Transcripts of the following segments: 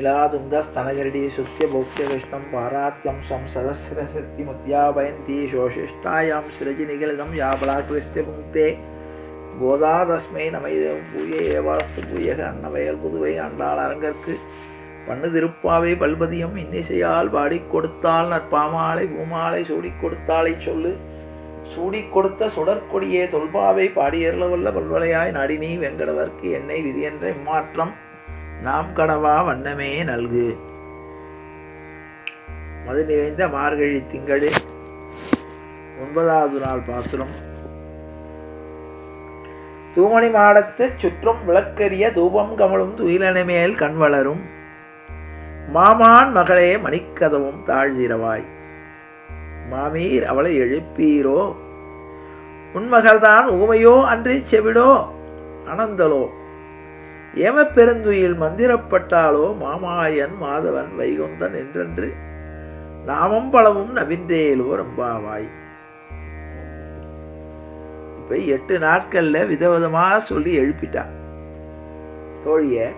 நீலாதுங்கஸ்தனகரடி சுத்திய போக்கிய கிருஷ்ணம் பாராத்யம் ஸ்வம் சதசிரசக்தி முத்யாபயந்தி சோஷிஷ்டாயாம் சிரஜி நிகழ்கம் யாபலாகிருஸ்திய புங்கே கோதா தஸ்மை நமைதேவம் பூய ஏவாஸ்து பூயக அன்னவயல் புதுவை ஆண்டாள் அரங்கற்கு பண்ணு திருப்பாவை பல்பதியம் இன்னிசையால் பாடிக் கொடுத்தால் நற்பாமாலை பூமாலை சூடிக் கொடுத்தாலை சொல்லு சூடிக் கொடுத்த சுடற்கொடியே தொல்பாவை பாடியருளவல்ல பல்வலையாய் நடினி வெங்கடவர்க்கு என்னை விதியென்ற இம்மாற்றம்। நாம் கடவா வண்ணமே நல்கு. மது நிறைந்த மார்கழி திங்களே ஒன்பதாவது நாள் பாசுரம். தூமணி மாடத்து சுற்றும் விளக்கரிய தூபம் கமலும் துயிலனை மேல் கண் வளரும். மாமான் மகளே மணிக்கதவும் தாழ்திரவாய் மாமீர் அவளை எழுப்பீரோ? உன்மகள்தான் ஊமையோ அன்றி செவிடோ? அனந்தலோ? ஏமப்பெருந்துயில் மந்திரப்பட்டாலோ மாமாயன் மாதவன் வைகுந்தன் என்றென்று நாமம் பலவும் நவின்றேலோ ரம்பாவாய் இப்போ எட்டு நாட்களில் விதவிதமாக சொல்லி எழுப்பிட்டான் தோழிய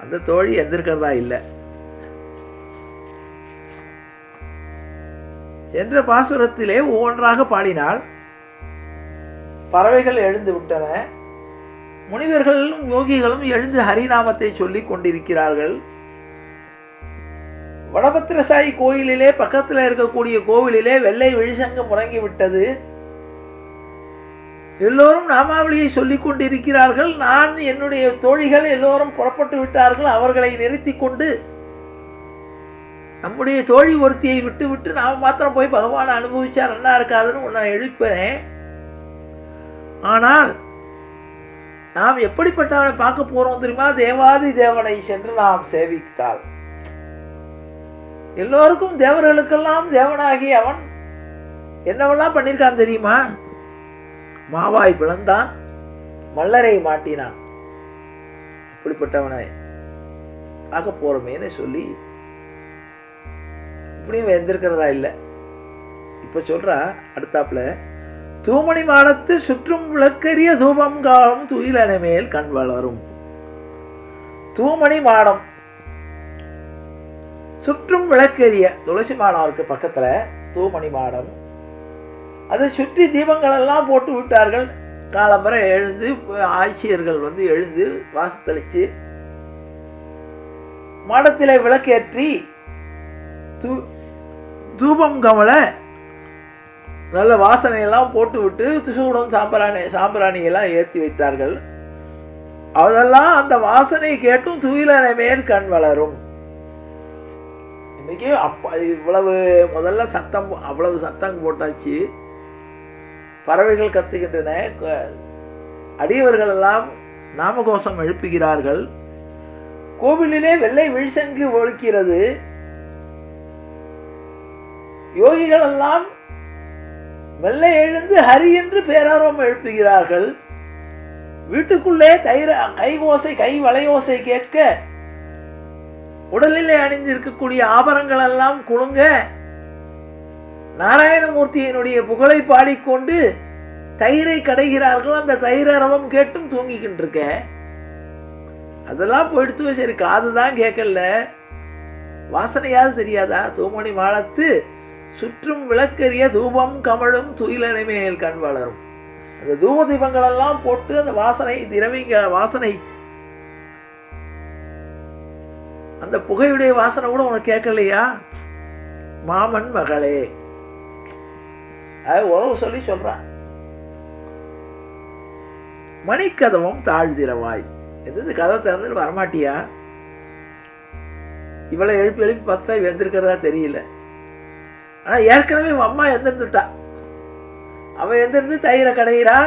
அந்த தோழி எந்திருக்கிறதா இல்லை. சென்ற பாசுரத்திலே ஒவ்வொன்றாக பாடினால் பறவைகள் எழுந்து விட்டன. முனிவர்களும் யோகிகளும் எழுந்து ஹரிநாமத்தை சொல்லி கொண்டிருக்கிறார்கள். வடபத்திரசாயி கோயிலிலே பக்கத்தில் இருக்கக்கூடிய கோவிலிலே வெள்ளை விழிசங்கம் முறங்கிவிட்டது எல்லோரும் நாமாவளியை சொல்லிக் கொண்டிருக்கிறார்கள். நான் என்னுடைய தோழிகள் எல்லோரும் புறப்பட்டு விட்டார்கள். அவர்களை நிறுத்தி கொண்டு நம்முடைய தோழி ஒருத்தியை விட்டு விட்டு நாம் மாத்திரம் போய் பகவானை அனுபவிச்சா நல்லா இருக்காதுன்னு உன்னை எழுப்பேன். ஆனால் நாம் எப்படிப்பட்டவனை பார்க்க போறோம் தெரியுமா? தேவாதி தேவனை சென்று நாம் சேவித்தால். எல்லோருக்கும் தேவர்களுக்கெல்லாம் தேவனாகி அவன் என்னவெல்லாம் பண்ணியிருக்கான் தெரியுமா? மாவாய் பிளந்தான் மல்லரை மாட்டினான். இப்படிப்பட்டவனை ஆக போறோமேன்னு சொல்லி இப்படியும் எந்திருக்கிறதா இல்லை? இப்போ சொல்றா அடுத்தாப்புல தூமணி மாடத்து சுற்றும் விளக்கரிய தூபம் காலம் துயிலன மேல் கண் வளரும். தூமணி மாடம் சுற்றும் விளக்கெரிய துளசி மாடம் இருக்கு பக்கத்தில் தூமணி மாடம். அதை சுற்றி தீபங்கள் எல்லாம் போட்டு விட்டார்கள். காலம்பரை எழுந்து ஆட்சியர்கள் வந்து எழுந்து வாசத்தளிச்சு மாடத்தில் விளக்கேற்றி தூ தூபம் கமலை நல்ல வாசனையெல்லாம் போட்டு விட்டு சூடம் சாம்பிராணி சாம்பிராணியெல்லாம் ஏற்றி வைத்தார்கள். அதெல்லாம் அந்த வாசனை கேட்டும் துயிலனை மேல் கண் வளரும். இன்னைக்கு அப்ப இவ்வளவு முதல்ல சத்தம் அவ்வளவு சத்தம் போட்டாச்சு. பறவைகள் கத்துக்கின்றன அடியவர்கள் எல்லாம் நாமகோஷம் எழுப்புகிறார்கள். கோவிலிலே வெள்ளை விழிசங்கு ஒழிக்கிறது. யோகிகள் எல்லாம் மெல்ல எழுந்து ஹரி என்று பேரார்வம் எழுப்புகிறார்கள். வீட்டுக்குள்ளே தைர கை ஓசை கை வளையோசை கேட்க உடலிலே அணிந்திருக்கக்கூடிய ஆபரணங்கள் எல்லாம் குலுங்க நாராயணமூர்த்தியினுடைய புகழை பாடிக்கொண்டு தயிரை கடைகிறார்கள். அந்த தயிரரவம் கேட்டும் தூங்கிக்கிட்டு இருக்க அதெல்லாம் போயிடுத்து சரி காது தான் கேட்கல. வாசனையாவது தெரியாதா? தூமணி மாலத்து சுற்றும் விளக்கெறிய தூபம் கமழும் துயிலனை மேல் கண் வளரும். அந்த தூப தீபங்கள் எல்லாம் போட்டு அந்த வாசனை திரவிங்க வாசனை அந்த புகையுடைய வாசனை கூட உனக்கு கேட்கலையா? மாமன் மகளே. அது உறவு சொல்லி சொல்றான் மணிக்கதவும் தாழ்திரவாய் எந்தது கதவை திறந்துட்டு வரமாட்டியா? இவளை எழுப்பி எழுப்பி பார்த்துட்டா வெந்திருக்கிறதா தெரியல. ஆனால் ஏற்கனவே உன் அம்மா எந்திருந்துட்டா. அவன் எந்திருந்து தயிரை கடையிறா.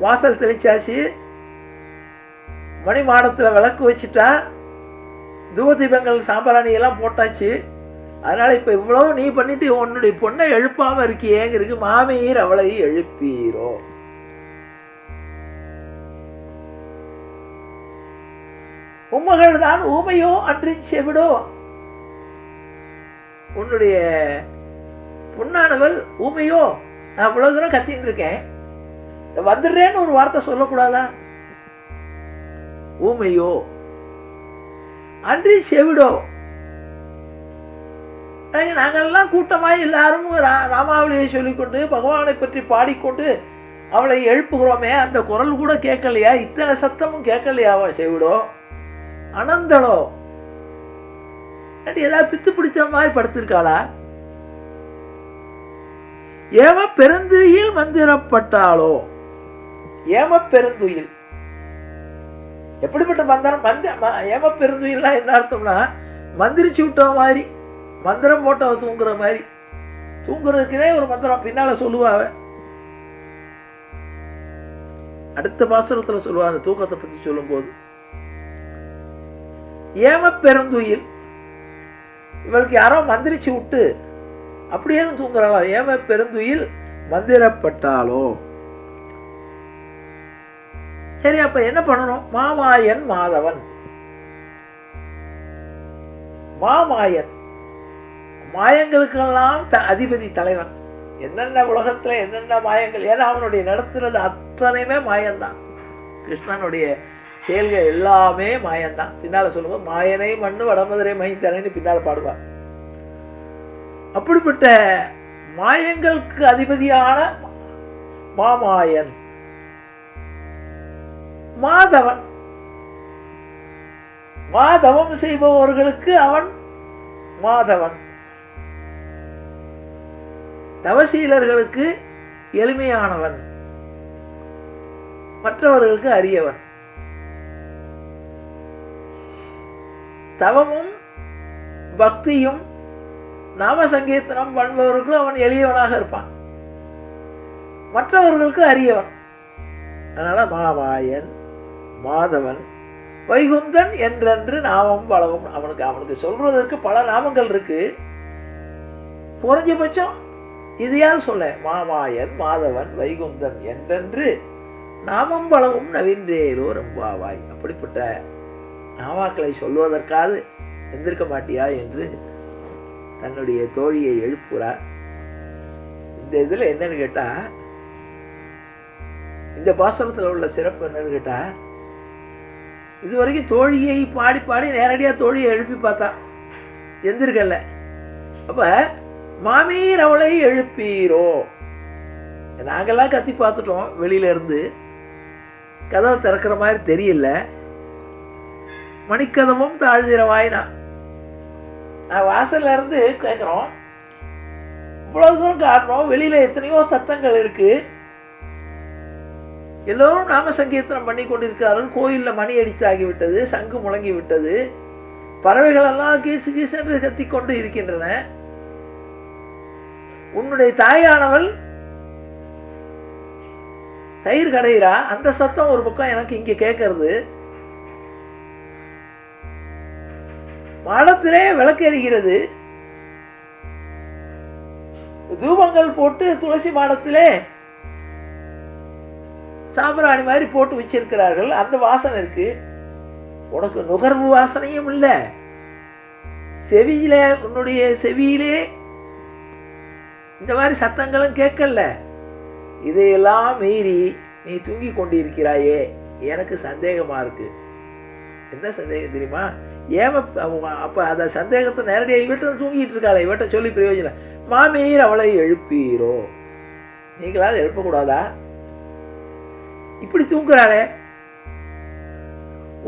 வாசல் தெளிச்சாச்சு. மணி மாடத்தில் விளக்கு வச்சுட்டா. தூபதீபங்கள் சாம்பிராணி எல்லாம் போட்டாச்சு. அதனால் இப்போ இவ்வளோ நீ பண்ணிட்டு உன்னுடைய பொண்ணை எழுப்பாமல் இருக்கியேங்கிறதுக்கு மாமியர் அவளை எழுப்பீரோ? உம்மகள் தான் ஊமையோ அன்று செவிடோ. உன்னுடைய பொண்ணானவள் ஊமையோ? நான் இவ்வளோ தூரம் கத்தின்னு இருக்கேன். வந்துடுறேன்னு ஒரு வார்த்தை சொல்லக்கூடாதா? ஊமையோ? அன்றி செவிடோ? நாங்கள்லாம் கூட்டமாக எல்லாரும் ரா- ராமாவளியை சொல்லிக்கொண்டு பகவானை பற்றி பாடிக்கொண்டு அவளை எழுப்புகிறோமே. அந்த குரல் கூட கேட்கலையா? இத்தனை சத்தமும் கேட்கலையா அவள் செவிடோ? அனந்தளோ இல்லாட்டி ஏதாவது பித்து பிடிச்ச மாதிரி படுத்திருக்காளா? ஏம பெருந்துயில் மந்திரப்பட்டாளோ? ஏம பெருந்துயில். எப்படிப்பட்ட மந்திரம்? மந்த ஏம பெருந்துயில்னா என்ன அர்த்தம்னா மந்திரிச்சு விட்ட மாதிரி மந்திரம் போட்டவ தூங்குற மாதிரி. தூங்குறதுக்குனே ஒரு மந்திரம் பின்னால் சொல்லுவாவ. அடுத்த பாசனத்தில் சொல்லுவா அந்த தூக்கத்தை பற்றி சொல்லும்போது. ஏம பெருந்துயில் இவளுக்கு யாரோ மந்திரிச்சு விட்டு அப்படியே தூங்குறாளா ஏம பெருந்துயில் மந்திரப்பட்டாலோ சரி அப்ப என்ன பண்ணணும்? மாமாயன் மாதவன். மாமாயன். மாயங்களுக்கெல்லாம் த அதிபதி தலைவன். என்னென்ன உலகத்துல என்னென்ன மாயங்கள்? ஏன்னா அவனுடைய நடத்துறது அத்தனையுமே மாயம்தான். கிருஷ்ணனுடைய செயல்கள் எல்லாமே மாயம்தான். பின்னால் சொல்லுவோம் மாயனை மண்ணு வடமதுரை மைந்தனைன்னு பின்னால் பாடுவார் அப்படிப்பட்ட மாயங்களுக்கு அதிபதியான மாமாயன் மாதவன். மாதவம் செய்பவர்களுக்கு அவன் மாதவன். தவசீலர்களுக்கு எளிமையானவன். மற்றவர்களுக்கு அரியவன். தவமும் பக்தியும் நாம சங்கீர்த்தனம் பண்பவர்களுக்கு அவன் எளியவனாக இருப்பான். மற்றவர்களுக்கு அரியவன். அதனால் மாமாயன் மாதவன் வைகுந்தன் என்றென்று நாமம் பலவும் அவனுக்கு அவனுக்கு சொல்றதற்கு பல நாமங்கள் இருக்கு. குறைஞ்சபட்சம் இதையாவது சொல்ல மாமாயன் மாதவன் வைகுந்தன் என்றென்று நாமம் பலவும் நவீன்றேலோ ரம்பாவாய் அப்படிப்பட்ட நாமாக்களை சொல்வதற்காவது எந்திருக்க மாட்டியா என்று தன்னுடைய தோழியை எழுப்புகிறார். இந்த இதில் என்னன்னு கேட்டால் இந்த பாசனத்தில் உள்ள சிறப்பு என்னன்னு கேட்டால் இது வரைக்கும் தோழியை பாடி பாடி நேரடியாக தோழியை எழுப்பி பார்த்தா எந்திருக்கல. அப்போ மாமீர் அவளை எழுப்பீரோ? நாங்கள்லாம் கத்தி பார்த்துட்டோம் வெளியில இருந்து. கதவை திறக்கிற மாதிரி தெரியல. மணிக்கதமும் தாழ்கிற வாயினா. நான் வாசல்ல இருந்து கேட்குறோம் இவ்வளவு தூரம் காட்டுறோம். வெளியில எத்தனையோ சத்தங்கள் இருக்கு. எல்லோரும் நாம சங்கீர்த்தனம் பண்ணி கொண்டிருக்கிறார்கள். கோயிலில் மணி அடித்தாகிவிட்டது சங்கு முழங்கி விட்டது. பறவைகளெல்லாம் கீசு கீசென்று கத்திக்கொண்டு இருக்கின்றன. உன்னுடைய தாயானவள் தயிர் கடையிறா. அந்த சத்தம் ஒரு பக்கம் எனக்கு இங்கே கேட்கறது மாடத்திலே விளக்கெறிகிறது. தூபங்கள் போட்டு துளசி மாடத்திலே சாம்பிராணி மாதிரி போட்டு வச்சிருக்கிறார்கள். அந்த வாசனை இருக்கு. உனக்கு நுகர்வு வாசனையும் இல்லை. செவியில உன்னுடைய செவியிலே இந்த மாதிரி சத்தங்களும் கேட்கல. இதையெல்லாம் மீறி நீ தூங்கி கொண்டிருக்கிறாயே. எனக்கு சந்தேகமா இருக்கு. என்ன சந்தேகம் தெரியுமா? ஏன் அப்போ அந்த சந்தேகத்தை நேரடியாக இவட்ட தூங்கிட்டு இருக்காளே. இவட்ட சொல்லி பிரயோஜனம் மாமியர் அவளை எழுப்பீரோ? நீங்களாவது எழுப்பக்கூடாதா? இப்படி தூங்குறாளே.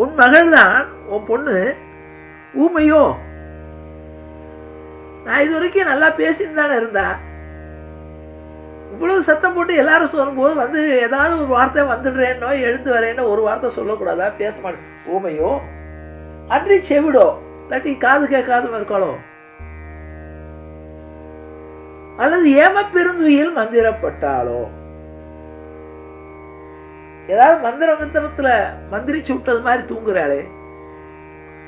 உன் மகள் தான் உன் பொண்ணு ஊமையோ? நான் இது வரைக்கும் நல்லா பேசின்னு தானே இருந்தா. இவ்வளவு சத்தம் போட்டு எல்லாரும் சொல்லும்போது வந்து ஏதாவது ஒரு வார்த்தை வந்துடுறேன்னோ எழுந்து வரேன்னோ ஒரு வார்த்தை சொல்லக்கூடாதா? பேச மாட்டேன். ஊமையோ? அன்றி செவிடோ? இல்லாட்டி காது கேட்காத இருக்காளோ அல்லது ஏம பெருந்துயில் மந்திரப்பட்டாலோ? ஏதாவது மந்திர மந்திரத்தில் மந்திரிச்சு விட்டது மாதிரி தூங்குறாளே?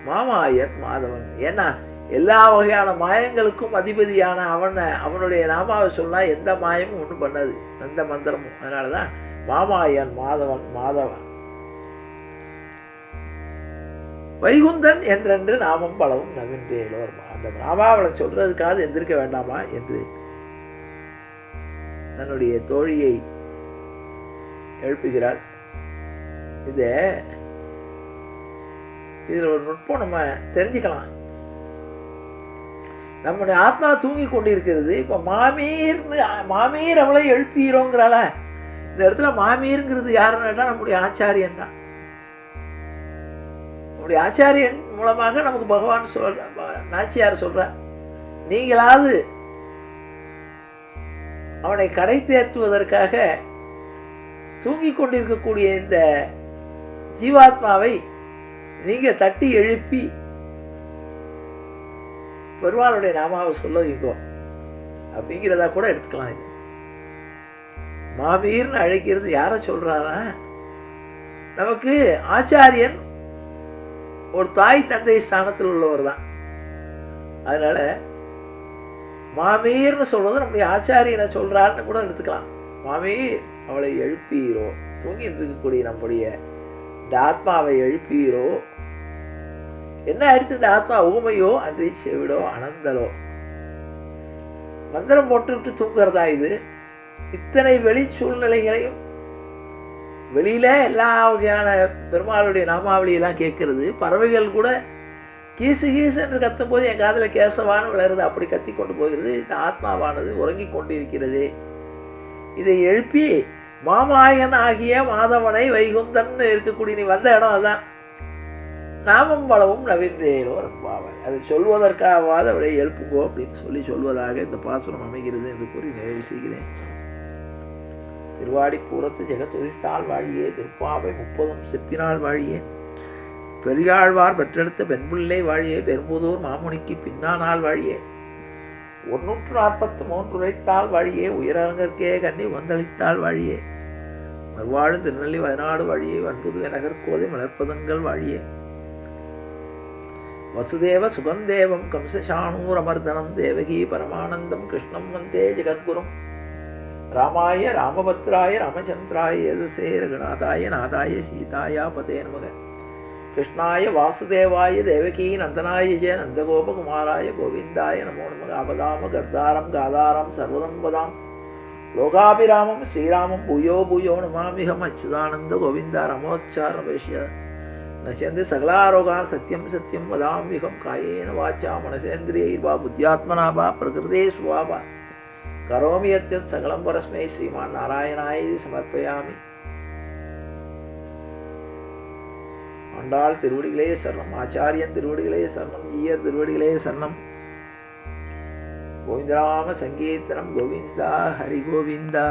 மாமாயன் மாதவன். ஏன்னா எல்லா வகையான மாயங்களுக்கும் அதிபதியான அவனை அவனுடைய நாமாவை சொன்னால் எந்த மாயமும் ஒன்றும் பண்ணாது. எந்த மந்திரமும். அதனாலதான் மாமாயன் மாதவன் மாதவன். வைகுந்தன் என்றென்று நாமம் பலவும் நவீன்றேலோ அந்த ராமாவளை சொல்றதுக்காவது எந்திருக்க வேண்டாமா என்று தன்னுடைய தோழியை எழுப்புகிறாள். இத இதில் ஒரு நுட்பம் நம்ம தெரிஞ்சுக்கலாம். நம்முடைய ஆத்மா தூங்கி கொண்டிருக்கிறது. இப்போ மாமீர்னு மாமீர் அவளை எழுப்புகிறோங்கிறாள. இந்த இடத்துல மாமீருங்கிறது யாருன்னு நம்முடைய ஆச்சாரியன் தான். நம்முடைய ஆச்சாரியன் மூலமாக நமக்கு பகவான் சொல்ற நாச்சியார் சொல்கிறார் நீங்களாவது அவனை கடை தேற்றுவதற்காக தூங்கிக் கொண்டிருக்கக்கூடிய இந்த ஜீவாத்மாவை நீங்க தட்டி எழுப்பி பெருமாளுடைய நாமாவை சொல்ல வைக்கோ அப்படிங்கிறதா கூட எடுத்துக்கலாம் இது. மாவீர்னு அழைக்கிறது யாரை சொல்கிறாரா நமக்கு ஆச்சாரியன் ஒரு தாய் தந்தை ஸ்தானத்தில் உள்ளவர் தான். அதனால மாமீர்னு சொல்றது நம்முடைய ஆச்சாரியனை சொல்றாருன்னு கூட எடுத்துக்கலாம். மாமீர் அவளை எழுப்பீரோ? தூங்கிட்டு இருக்கக்கூடிய நம்முடைய இந்த ஆத்மாவை எழுப்பீரோ? என்ன அடுத்து இந்த ஆத்மா ஊமையோ அன்றி செவிடோ அனந்தலோ? மந்திரம் போட்டுவிட்டு தூங்குறதா இது? இத்தனை வெளி சூழ்நிலைகளையும் வெளியில் எல்லா வகையான பெருமாளுடைய நாமாவளியெல்லாம் கேட்கறது. பறவைகள் கூட கீசு கீசு என்று கத்தும் போது என் காதில் கேசவான விளருது அப்படி கத்தி கொண்டு போகிறது. இந்த ஆத்மாவானது உறங்கி கொண்டிருக்கிறது. இதை எழுப்பி மாமாயன் ஆகிய மாதவனை வைகுந்தன் இருக்கக்கூடிய நீ வந்த இடம் அதுதான் நாமம் வளவும் நவீன்றேனோ ரம்பாவன் அதை சொல்வதற்காகவாத அவளை எழுப்புங்கோ அப்படின்னு சொல்லி சொல்வதாக இந்த பாசனம் அமைகிறது என்று கூறி நிறைவு செய்கிறேன். திருவாடிப்பூரத்து ஜெகத்துதித்தாள் வாழியே திருப்பாவை முப்பதும் செப்பினாள் வாழியே. பெரியாழ்வார் பெற்றெடுத்த பெண்பிள்ளை வாழியே பெரும்புதூர் மாமுனிக்கு பின்னானால் வாழியே. ஒன்னூற்று நாற்பத்து மூன்று உரைத்தாள் வாழியே உயரங்கற்கே கண்ணி வந்தளித்தாள் வாழியே. மறுவாழும் திருநெல்லி வயநாடு வழியே வன்புதுவை நகர்கோதை மலர்ப்பதங்கள் வாழியே. வசுதேவ சுகந்தேவம் கம்சசாணூரமர்தனம் தேவகி பரமானந்தம் கிருஷ்ணம் வந்தே ஜெகத்குரும். ராமாய ராமபத்ராய ராமச்சந்திராய யதசே ரகுநாதாய நாதாய சீதாயா பதே நமக. கிருஷ்ணாய வாசுதேவாய தேவகீ நந்தனாய ஜெய நந்தகோபகுமாராய கோவிந்தாய நமோ நமக. அபதாம கர்தாரம் காதாரம் சர்வதம் பதாம் லோகாபிராமம் ஸ்ரீராமம் பூயோ பூயோ நமாமிகம் அச்சுதானந்த கோவிந்தா ரமோச்சாரண ரமோச்சாரணபேஷ்ய நசியந்தி சகலாரோகா சத்தியம் சத்தியம் வதாமிகம் காயேன வாச்சா மனசேந்திரியைர்வா புத்தியாத்மனா வா பிரகிருதே சுவாபா. கரோமி யத்யத் சகலம் பரஸ்மை ஸ்ரீமான் நாராயணாய் சமர்ப்பயாமி ஆண்டாள் திருவடிகளே சரணம் ஆச்சாரியன் திருவடிகளே சரணம் ஜீயர் திருவடிகளே சரணம் கோவிந்தராம சங்கீர்த்தனம் கோவிந்தா ஹரி கோவிந்தா